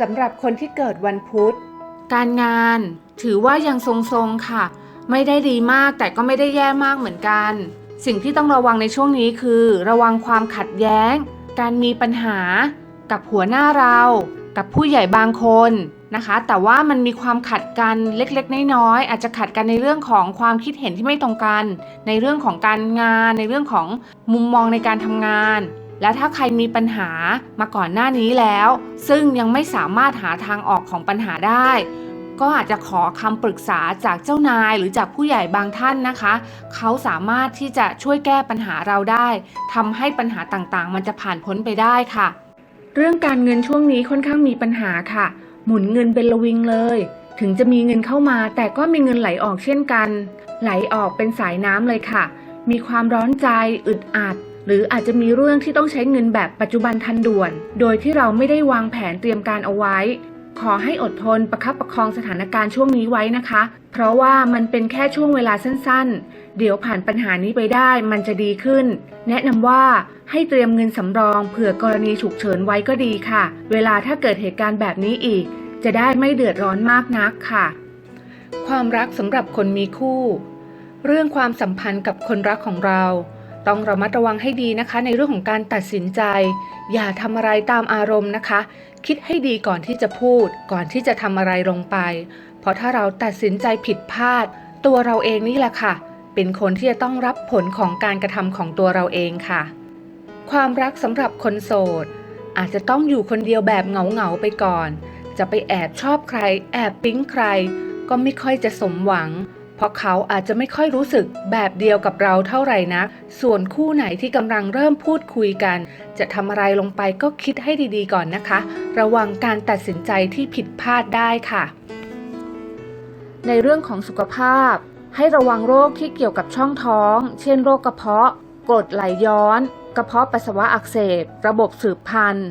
สำหรับคนที่เกิดวันพุธ การงานถือว่ายังทรงๆค่ะ ไม่ได้ดีมากแต่ก็ไม่ได้แย่มากเหมือนกัน สิ่งที่ต้องระวังในช่วงนี้คือ ระวังความขัดแย้ง การมีปัญหา กับหัวหน้าเรา กับผู้ใหญ่บางคนนะคะ แต่ว่ามันมีความขัดกันเล็กๆ น้อยๆอาจจะขัดกันในเรื่องของความคิดเห็นที่ไม่ตรงกัน ในเรื่องของการงาน ในเรื่องของมุมมองในการทำงาน และถ้าใครมีปัญหามาก่อนหน้านี้แล้ว ซึ่งยังไม่สามารถหาทางออกของปัญหาได้ ก็อาจจะขอคำปรึกษาจากเจ้านายหรือจากผู้ใหญ่บางท่านนะคะ เขาสามารถที่จะช่วยแก้ปัญหาเราได้ทำให้ปัญหาต่างๆ มันจะผ่านพ้นไปได้ค่ะ เรื่องการเงินช่วงนี้ค่อนข้างมีปัญหาค่ะ หมุนเงินเป็นระวิงเลย ถึงจะมีเงินเข้ามา แต่ก็มีเงินไหลออกเช่นกัน ไหลออกเป็นสายน้ำเลยค่ะ มีความร้อนใจอึดอัด หรืออาจจะมีเรื่องที่ต้องใช้เงินแบบปัจจุบันทันด่วน โดยที่เราไม่ได้วางแผนเตรียมการเอาไว้ ขอให้อดทนประคับประคองสถานการณ์ช่วงนี้ไว้นะคะ เพราะว่ามันเป็นแค่ช่วงเวลาสั้นๆ เดี๋ยวผ่านปัญหานี้ไปได้มันจะดีขึ้น แนะนำว่าให้เตรียมเงินสำรองเผื่อกรณีฉุกเฉินไว้ก็ดีค่ะ เวลาถ้าเกิดเหตุการณ์แบบนี้อีก จะได้ไม่เดือดร้อนมากนักค่ะ ความรักสำหรับคนมีคู่ เรื่องความสัมพันธ์กับคนรักของเรา ต้องระมัดระวังให้ดีนะคะ ในเรื่องของการตัดสินใจ อย่าทำอะไรตามอารมณ์นะคะ คิดให้ดีก่อนที่จะพูด ก่อนที่จะทำอะไรลงไป เพราะถ้าเราตัดสินใจผิดพลาด ตัวเราเองนี่แหละค่ะ เป็นคนที่จะต้องรับผลของการกระทำของตัวเราเองค่ะ ความรักสำหรับคนโสด อาจจะต้องอยู่คนเดียวแบบเหงาๆไปก่อน จะไปแอบชอบใคร แอบปิ๊งใคร ก็ไม่ค่อยจะสมหวัง เพราะเขาอาจจะไม่ค่อยรู้สึกแบบเดียวกับเราเท่าไหร่นักส่วนคู่ไหนที่กำลังเริ่มพูดคุยกัน จะทำอะไรลงไปก็คิดให้ดีๆก่อนนะคะ ระวังการตัดสินใจที่ผิดพลาดได้ค่ะ ในเรื่องของสุขภาพ ให้ระวังโรคที่เกี่ยวกับช่องท้อง เช่น โรคกระเพาะกรดไหลย้อน กระเพาะปัสสาวะอักเสบ ระบบสืบพันธุ์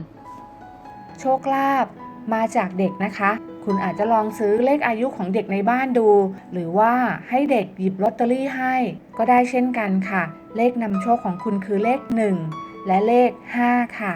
โชคลาภมาจากเด็กนะคะ คุณอาจจะลองซื้อเลขอายุของเด็กในบ้านดู หรือว่าให้เด็กหยิบลอตเตอรี่ให้ ก็ได้เช่นกันค่ะ เลขนำโชคของคุณคือเลข 1 และเลข 5 ค่ะ